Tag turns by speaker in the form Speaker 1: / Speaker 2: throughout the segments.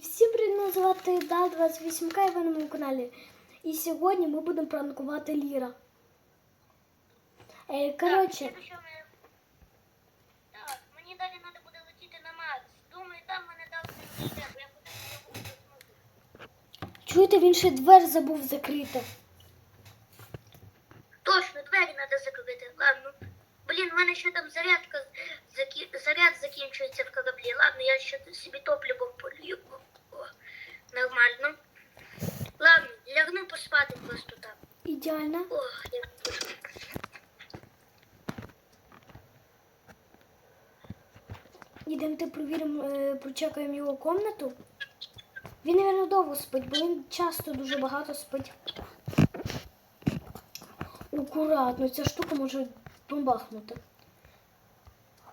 Speaker 1: всім привіт, звати Дал 28 к і ви на моєму каналі. І сьогодні ми будемо пранкувати Ліра. Е, коротше,
Speaker 2: Так, Так, мені далі треба буде летіти на Марс. Думаю, там мене дав бо я зможу.
Speaker 1: чуєте, він ще двері забув закрити.
Speaker 2: Точно, двері треба закрити. Ладно. Блін, в мене ще там зарядка заряд закінчується в кораблі. Ладно, я ще собі топливо полью. Нормально. Ладно, лягну поспати просто так.
Speaker 1: Ідеально.
Speaker 2: О, я...
Speaker 1: Ідемте провіримо, е, прочекаємо його комнату. Він, мабуть, довго спить, бо він часто дуже багато спить. Акуратно, ця штука може бомбахнути.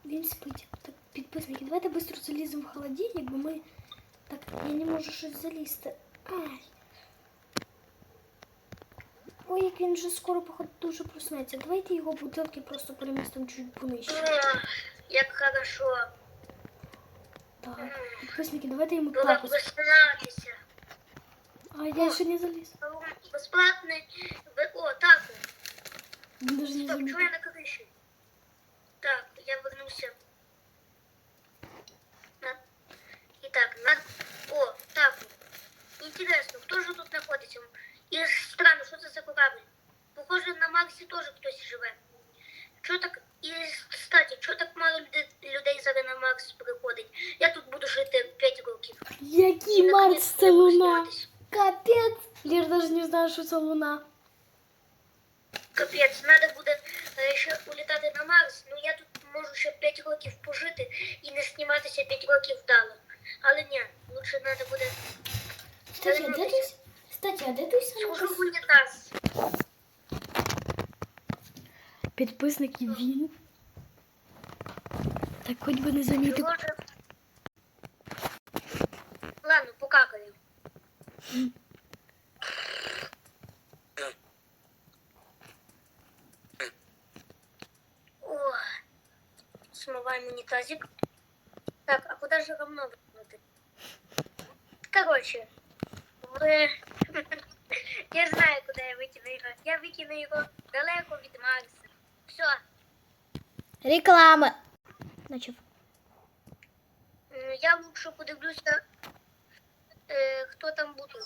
Speaker 1: Він спить. Так, підписники, давайте швидко заліземо в холодильник, бо ми. Я не можу щось залізти. Ай. Ой, як він вже скоро, походу, дуже проснеться. Давайте його бутилки просто перемістимо чуть понижче.
Speaker 2: Як хорошо.
Speaker 1: Так, підписники, давайте йому тапочки. А я ще не заліз.
Speaker 2: Безплатний. О, так.
Speaker 1: Він даже не
Speaker 2: Стоп, чого я на криші? Так, я вернувся. На... І так, на... О, так. Интересно, хто ж тут знаходиться? І странно, що це за корабль? Похоже, на Марсі теж хтось живе. Чого так... І, кстати, чого так мало людей, людей зараз на Марс приходить? Я тут буду жити 5 років.
Speaker 1: Який
Speaker 2: І,
Speaker 1: Марс це луна? Капець! Лір навіть не знає, що це луна.
Speaker 2: Капець, треба буде е, ще улітати на Марс. Ну я тут можу ще 5 років пожити і не зніматися 5 років вдало. Але ні, лучше треба буде
Speaker 1: Кстати, а де той... Кстати, а де
Speaker 2: в
Speaker 1: самий
Speaker 2: унітаз.
Speaker 1: він? Так хоч би не замітив.
Speaker 2: Ладно, покакаю. О, смываем унитазик. Так, а куда же говно? Короче. я знаю, куда я выкину его. Я выкину его далеко від Марса. Все,
Speaker 1: Реклама. Начав.
Speaker 2: Я лучше подивлюся, е, хто там буде.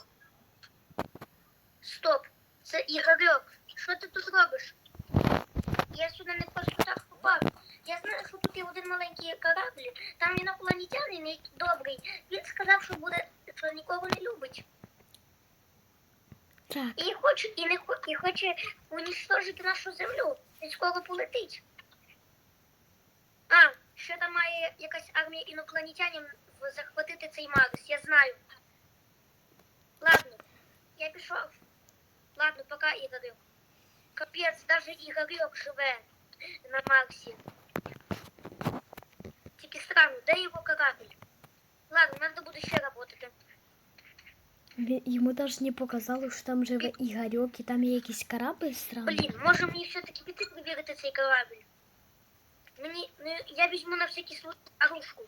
Speaker 2: Стоп, це Ігорьок. Що ти тут робиш? Я сюди не просто так попав. Я знаю, що тут є один маленький корабль, там інопланетянин добрий. Він сказав, що буде, що нікого не любить.
Speaker 1: Так.
Speaker 2: І хоче, і не хо- і хоче унічтожити нашу землю. Він скоро полетить. А, що там має якась армія інопланетянин в- захватити цей Марс, я знаю. Ладно, я пішов. Ладно, пока, Ігорюк. Капець, даже Ігорюк живе на Марсі. Тільки странно, де його корабль? Ладно, треба буде ще працювати.
Speaker 1: Йому навіть не показали, що там живе Ігорьок і там є якийсь корабль странний.
Speaker 2: Блін, може мені все-таки піти перевірити цей корабль? Мені, ну, я візьму на всякий случай оружку.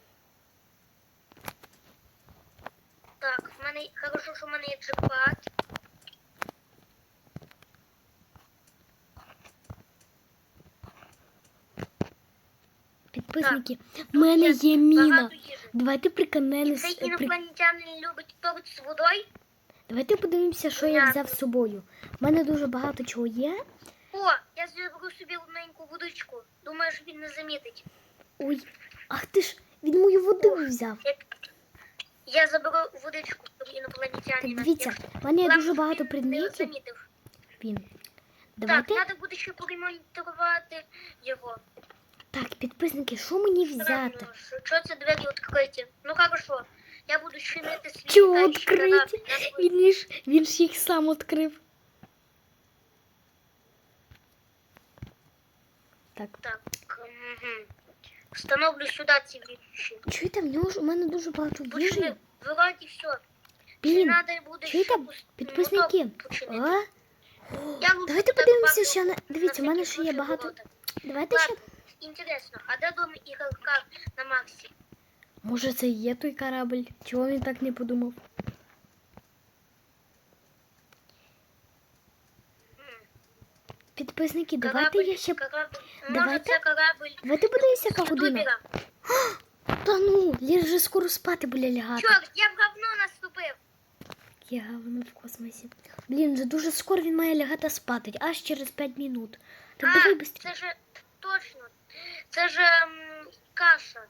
Speaker 2: Так, в мене хорошо, що в мене є джекпад.
Speaker 1: Підписники, в мене є міна. Давайте приканемось.
Speaker 2: цей
Speaker 1: при-
Speaker 2: інопланетянин любить торт з водою.
Speaker 1: Давайте подивимося, що я взяв з собою. У мене дуже багато чого є.
Speaker 2: О, я заберу собі одненьку водичку. Думаю, що він не замітить.
Speaker 1: Ой, ах ти ж, він мою воду взяв.
Speaker 2: Як... Я заберу водичку
Speaker 1: Так
Speaker 2: інопланетянина.
Speaker 1: дивіться, в мене є дуже багато предметів. Він.
Speaker 2: Так,
Speaker 1: Давайте.
Speaker 2: треба буде ще поремонтувати його.
Speaker 1: Так, підписники, що мені взяти?
Speaker 2: Що це двері відкриті? Ну хорошо, я буду чинити свій
Speaker 1: Чого
Speaker 2: буду-
Speaker 1: Він ж, він ж їх сам відкрив. Так.
Speaker 2: Так, угу. Встановлю сюди ці віші.
Speaker 1: Чуєте, в нього ж у мене дуже багато
Speaker 2: Почни,
Speaker 1: їжі.
Speaker 2: вроді все.
Speaker 1: Блін,
Speaker 2: треба буде
Speaker 1: чуєте, підписники? А?
Speaker 2: Я лучше
Speaker 1: Давайте подивимося ще на. Дивіться, у мене ще є багато. Давайте ще.
Speaker 2: Інтересно, а де дом Ігорка на Максі?
Speaker 1: Може, це і є той корабль? Чого він так не подумав? Підписники, давайте я ще.
Speaker 2: Корабль.
Speaker 1: Давайте-
Speaker 2: це корабль.
Speaker 1: Давайте подивися, яка година. Та ну, Лір вже скоро спати буде лягати.
Speaker 2: Чорт, я в говно наступив.
Speaker 1: Я говно в космосі. Блін, вже дуже скоро він має лягати спати, аж через 5 минут. Так
Speaker 2: а,
Speaker 1: давай швидше.
Speaker 2: це ж точно. Це ж ем, каша.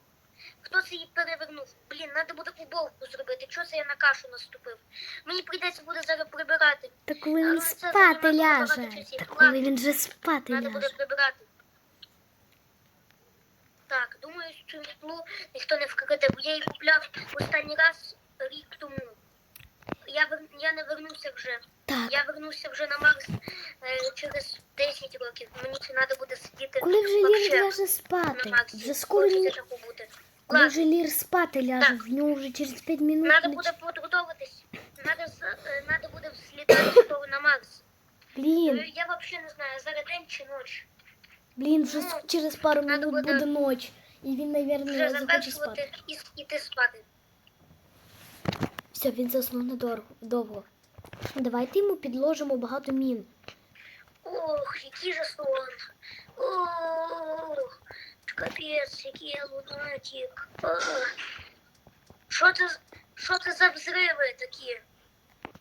Speaker 2: Хто це її перевернув? Блін, треба буде уборку зробити. Чого це я на кашу наступив? Мені прийдеться буде зараз прибирати.
Speaker 1: Та коли він спати ляже. Та коли він вже спати
Speaker 2: Треба буде прибирати. Так, думаю, цю мітлу ніхто не вкраде, бо я її купляв останній раз рік тому. Я, вер... я не вернуся вже.
Speaker 1: Так,
Speaker 2: Я вернуся вже на Марс е, через 10 років. Мені це треба буде сидіти.
Speaker 1: коли вже Лір
Speaker 2: вообще
Speaker 1: ляже
Speaker 2: на
Speaker 1: спати.
Speaker 2: Марсі.
Speaker 1: Вже скоро
Speaker 2: Хочеться
Speaker 1: Лір,
Speaker 2: таку бути.
Speaker 1: Коли
Speaker 2: Ладно,
Speaker 1: вже Лір спати ляже,
Speaker 2: Так.
Speaker 1: в нього вже через 5 минут.
Speaker 2: треба
Speaker 1: ніч-
Speaker 2: буде підготуватись. Надо, е, надо буде злітати скоро на Марс. Е,
Speaker 1: Блін,
Speaker 2: Я взагалі не знаю, зараз день чи ніч.
Speaker 1: блін, вже
Speaker 2: Ну,
Speaker 1: через пару
Speaker 2: надо
Speaker 1: минут
Speaker 2: буде-
Speaker 1: буде ноч. І він,
Speaker 2: Вже
Speaker 1: захоче спати.
Speaker 2: і с- іти спати.
Speaker 1: Все, він заснув недовго. довго. Давайте йому підложимо багато мін.
Speaker 2: Ох, який же сон. Ох, капець, який я лунатик. Що це, що це за взриви такі?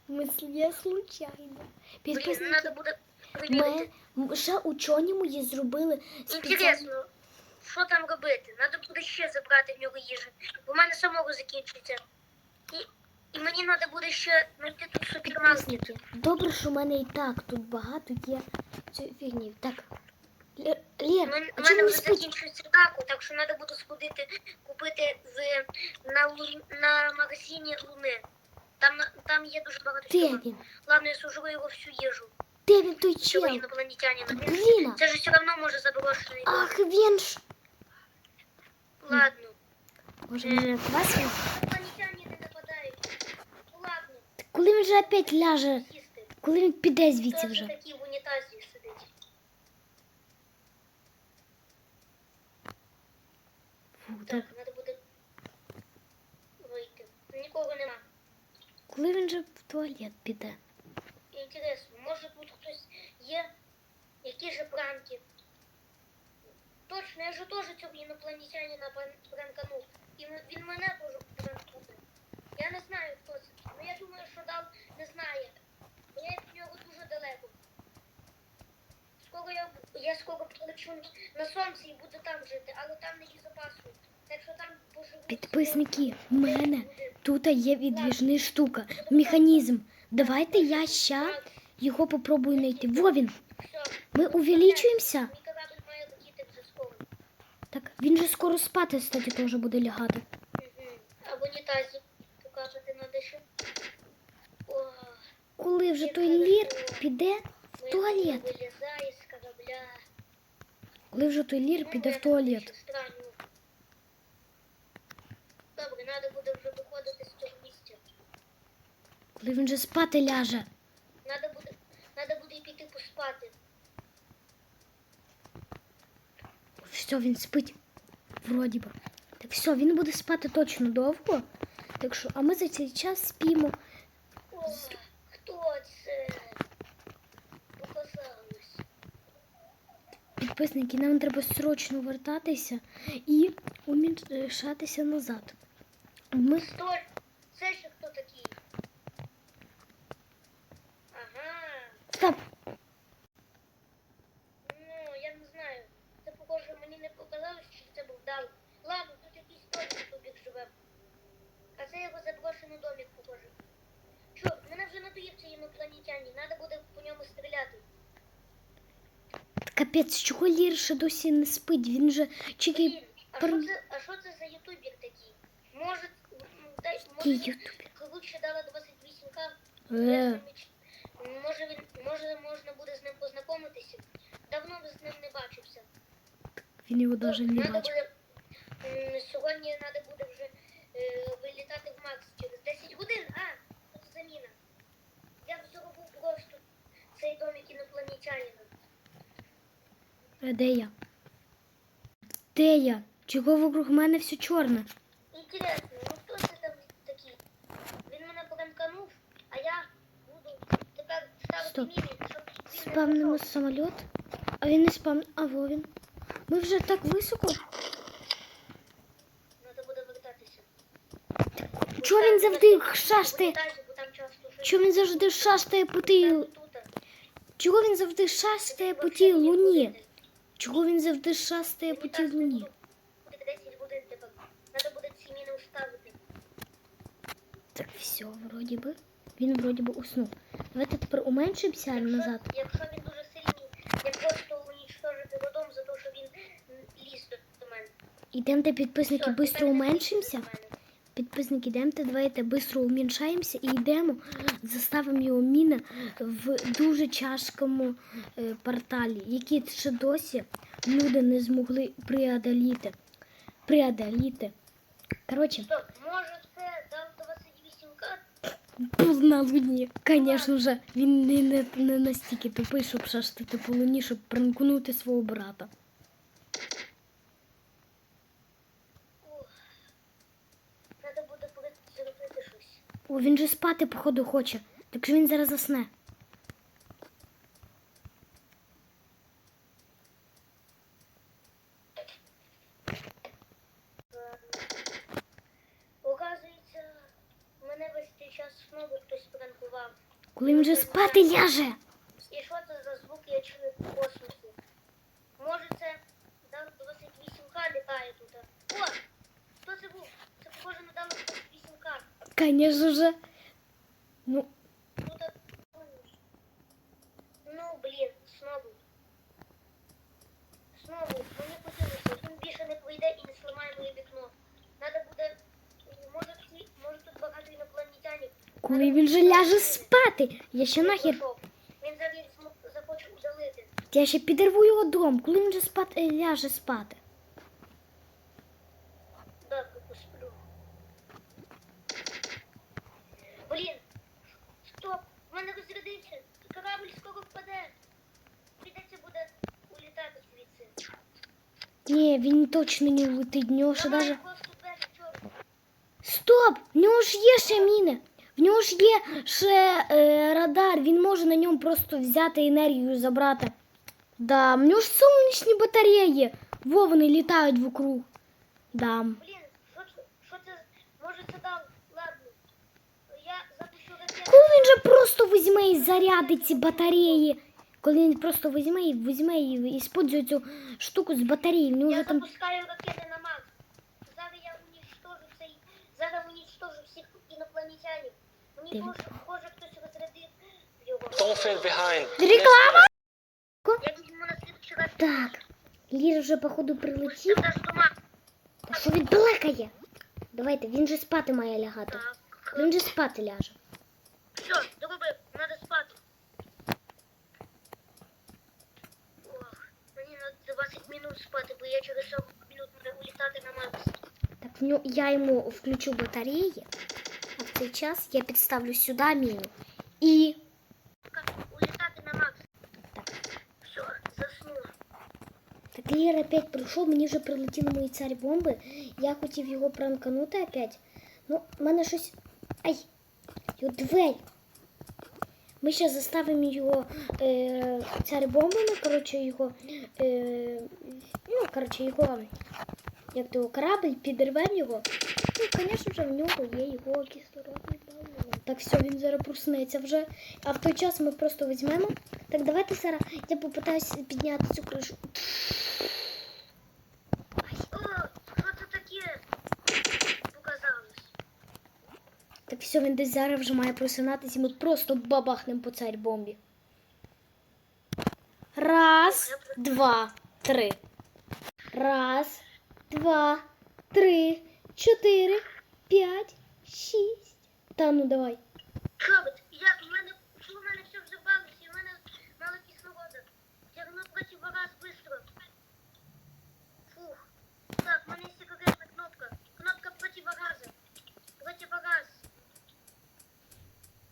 Speaker 1: Мислі случайно.
Speaker 2: Блін,
Speaker 1: Підписники,
Speaker 2: треба буде перевірити.
Speaker 1: ми м- ще учені мої зробили спеціально.
Speaker 2: Інтересно, що там робити? Треба буде ще забрати в нього їжі. Бо в мене самого закінчиться. І, і мені треба буде ще знайти тут супермаркет.
Speaker 1: Підписники. Добре, що в мене і так тут багато є цієї фігні. Так. Лє-
Speaker 2: У мене,
Speaker 1: а чому не
Speaker 2: вже
Speaker 1: спить?
Speaker 2: закінчується так що треба буде сходити купити в, на, лу- на магазині Луни. Там, там є дуже багато
Speaker 1: Де
Speaker 2: всього.
Speaker 1: він?
Speaker 2: Ладно, я сужу його всю їжу.
Speaker 1: Де він той
Speaker 2: Цього
Speaker 1: чел?
Speaker 2: інопланетянина.
Speaker 1: Блін,
Speaker 2: Це ж все одно може заброшений.
Speaker 1: ах, він ж.
Speaker 2: Ладно.
Speaker 1: Може, може, вас? він?
Speaker 2: Інопланетяни не нападають. Ну, Ладно,
Speaker 1: Коли він вже опять ляже?
Speaker 2: їсти.
Speaker 1: Коли він піде звідси вже?
Speaker 2: такий в унітазі сидить?
Speaker 1: Фу, так.
Speaker 2: Так, треба буде вийти. Нікого нема.
Speaker 1: Коли він же в туалет піде?
Speaker 2: Інтересно, може тут хтось є? Які же пранки? Точно, я же теж цього інопланетянина пранканув. І він мене теж пранкнув. Я не знаю, хто це. Ну я думаю, що Дал не знає. Бо я від нього дуже далеко. Скоро я, я скоро полечу на сонце і буду там жити, але там не безпечно. Так що там поживу.
Speaker 1: Підписники, в мене тут є відвіжна штука, механізм. Давайте я ща його попробую знайти. Во він. Ми увеличуємося. Так, він же скоро спати, кстати, теж буде лягати.
Speaker 2: Мгм. А в унітазі покажете надо ще. О,
Speaker 1: Коли вже той лір піде в туалет. Коли вже той лір піде в туалет.
Speaker 2: Добре, треба буде вже виходити з цього місця.
Speaker 1: Коли він же спати ляже.
Speaker 2: Треба буде, треба буде піти поспати.
Speaker 1: Все, він спить. Вроді би. Так все, він буде спати точно довго. Так що, а ми за цей час спімо.
Speaker 2: О, хто це? Показалось.
Speaker 1: Підписники, нам треба срочно вертатися і умішатися назад. Ми
Speaker 2: Стой! Це ще хто такий? Ага.
Speaker 1: Стоп!
Speaker 2: Ну, я не знаю. Це похоже, мені не показалось, що це був дал. Ладно, тут якийсь точно тупик живе. А це його заброшений домик, похоже. Що, мене вже надоїв цей інопланетянин, треба буде по ньому стріляти.
Speaker 1: Капець, чого Лір ще досі не спить? Він же чекай.
Speaker 2: Блін, а що це, а що це за ютубер такий? Може, м, дай,
Speaker 1: Який
Speaker 2: може,
Speaker 1: ютубер?
Speaker 2: Лучше дала 28к.
Speaker 1: Е,
Speaker 2: Може, він, може, можна буде з ним познайомитися. Давно з ним не бачився.
Speaker 1: він його навіть не
Speaker 2: Надо
Speaker 1: бачив.
Speaker 2: буде, сьогодні треба буде вже е, вилітати в Макс через 10 годин. А, заміна. Я б зробив просто цей домик інопланетянина.
Speaker 1: Е, Де я? Де я? Чого вокруг мене все чорне?
Speaker 2: Інтересно,
Speaker 1: ну
Speaker 2: кто це там такие? Він мене
Speaker 1: погамканув,
Speaker 2: а я буду тепер ставити Стоп.
Speaker 1: міни, щоб він самоліт. А він не спам. А во він. Ми вже так високо.
Speaker 2: Надо буде вертатися.
Speaker 1: Чого він завжди шастає?
Speaker 2: Вертайся.
Speaker 1: Чого він завжди шастає по тій...
Speaker 2: Тут, тут,
Speaker 1: Чого він завжди шастає по тій луні? Чого він завжди шастає по тій луні? Все, вроді би. Він вроді би уснув. Давайте тепер уменшимося назад.
Speaker 2: Якщо він дуже сильний, я просто унічтожити додому за те, що він ліз до мене.
Speaker 1: Ідемте, підписники, швидко уменшимося. Підписники, йдемте, давайте швидко уміншаємося і йдемо, заставимо його міни в дуже тяжкому е, порталі, який ще досі люди не змогли преодоліти. Преодоліти. Коротше,
Speaker 2: Стоп, може це дав 28 карт?
Speaker 1: Був на луні. Звісно ж, він не, не, не настільки тупий, щоб шастити по луні, щоб пранкунути свого брата.
Speaker 2: Ух. Буде зробити щось.
Speaker 1: О, він же спати, походу, хоче. Так що він зараз засне. Коли він вже спати ляже.
Speaker 2: І що це за звук я чую в космосі? Може це дав 28к літає тут. О! Хто це був? Це похоже на дав 28к.
Speaker 1: Конечно же. Ну,
Speaker 2: Тут... Ну, блін, знову. Знову, мені подивися, він більше не прийде і не сламає моє вікно. Надо буде, може всі, може тут багато інопланетянів.
Speaker 1: Коли він же ляже спати. Я ще нахер.
Speaker 2: Він захоче удалити.
Speaker 1: Я ще підірву його дом. Коли він же спати, е, ляже спати.
Speaker 2: Блін, стоп, в мене розрядився. Корабль скоро впаде. Прийдеться буде улітати звідси.
Speaker 1: Ні, він точно не летить. В нього ще даже. Стоп! В нього ж є ще міни. В нього ж є ще е, радар. Він може на ньому просто взяти енергію забрати. Да, в нього ж сонячні батареї. Во вони літають вокруг. Да.
Speaker 2: Блін, що це, може це дав, ладно. Я запущу ракету.
Speaker 1: Коли він же просто візьме і зарядить ці батареї. Коли він просто візьме і візьме і іспользує цю штуку з батареї, в нього
Speaker 2: Я
Speaker 1: там.
Speaker 2: запускаю ракети на Макс. Зараз я уничтожу цей, зараз уничтожу всіх інопланетянів.
Speaker 3: Behind.
Speaker 1: Реклама! Так, Лір вже, походу, прилетів.
Speaker 2: Ж
Speaker 1: що він балакає? Давайте, він же спати має лягати. Він же спати ляже.
Speaker 2: Все, доробив, треба спати. Ох, мені на 20 минут спати, бо я через 40 минут буду улітати на Макс.
Speaker 1: Так, нього, я йому включу батареї, а в цей час я підставлю сюди міну. І.
Speaker 2: Улітати на Макс.
Speaker 1: Так,
Speaker 2: Все, заснув.
Speaker 1: так Лір опять прийшов, мені вже прилетіли мої царь бомби. Я хотів його пранканути опять. Ну, в мене щось. Ай! Його двері. Ми ще заставимо його е, царь бомбами, коротше, його. Е, ну, коротше, його. Як то корабль, підірвемо його. Ну, звісно ж, в нього є його кислородний балон. Так, все, він зараз проснеться вже. А в той час ми просто візьмемо. Так, давайте зараз я попитаюся підняти цю?
Speaker 2: Показалось.
Speaker 1: Так все, він десь зараз вже має просинатися, і ми просто бабахнемо по царь бомбі. Раз, два, три. Раз, два, три, чотири, п'ять, шість. Та ну давай.
Speaker 2: Чобит, я, в мене, що в мене все взорвалося, і в мене мало кислорода. Тягну противогаз быстро. Фух. Так, в мене є секретна кнопка. Кнопка противогаза. Противогаз.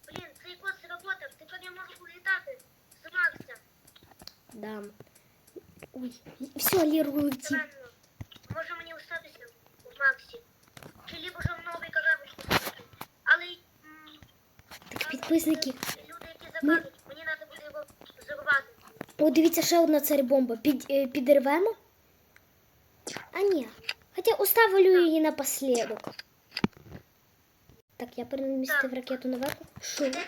Speaker 2: Блін, цей код сработав. Тепер я можу улітати з Макса.
Speaker 1: Да. Ой, все, Лір улетів.
Speaker 2: Странно. Може мені остатися в Максі. Чи ж в новий корабль купити. Але
Speaker 1: Так, підписники,
Speaker 2: люди, які закажуть, мені треба буде
Speaker 1: О, дивіться, ще одна царь бомба. Під, е, підірвемо? А ні. Хоча оставлю її напоследок. Так, я перемістив ракету наверх. Що?
Speaker 2: Це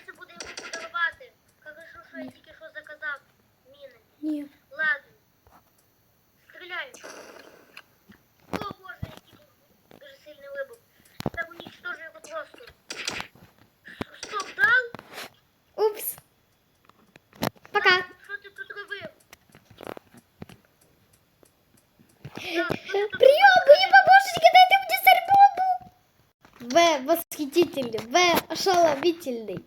Speaker 1: восхитительный, В, ошеломительный.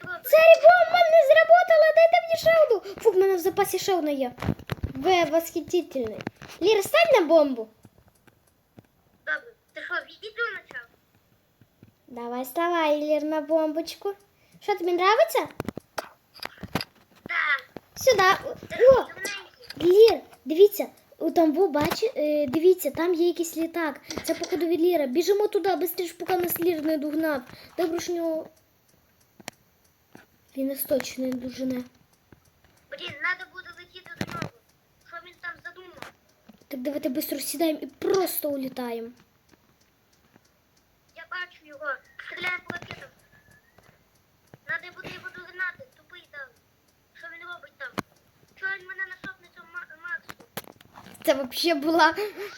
Speaker 1: Царь бомба не зработала, дайте мені ще одну. Фух, в мене в запасі ще одна є. В, восхитительний. Лір, стань на бомбу.
Speaker 2: Добре. Ти що, відео почав?
Speaker 1: Давай, вставай, Лір, на бомбочку. Що, тобі нравиться?
Speaker 2: Так.
Speaker 1: Сюди.
Speaker 2: Ти
Speaker 1: О,
Speaker 2: що, темненький?
Speaker 1: Лір, дивіться, у там во, бачи, е, дивіться, там є якийсь літак. Це походу від Ліра. Біжимо туди, швидше, поки нас Лір не догнав. Добре, що нього... Він нас точно не дожене.
Speaker 2: Блін, треба буде летіти до нього. Що він там задумав?
Speaker 1: Так давайте швидко сідаємо і просто улітаємо.
Speaker 2: Я бачу його. Стріляє по ракетам. Надо буде його догнати. Тупий там. Що він робить там? Чого він мене на?
Speaker 1: Це вообще була.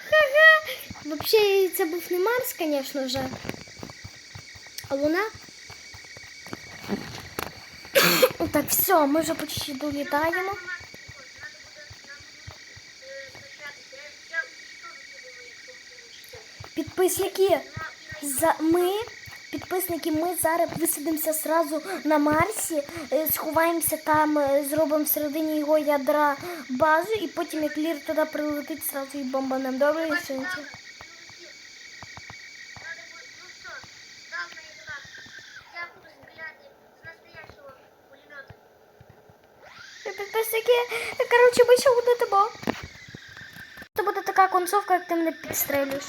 Speaker 1: Ха-ха. Вообще це був не Марс, звісно же. А Луна. так, все, ми вже почти долітаємо. Підписники, за ми, підписники, ми зараз висадимося сразу на Марсі, е, сховаємося там, е, зробимо всередині його ядра базу, і потім як лір туди прилетить, сразу і бомба нам добре і сонце. Підписники, коротше, ми ще буде тебе. Це буде така концовка, як ти мене підстрелюєш.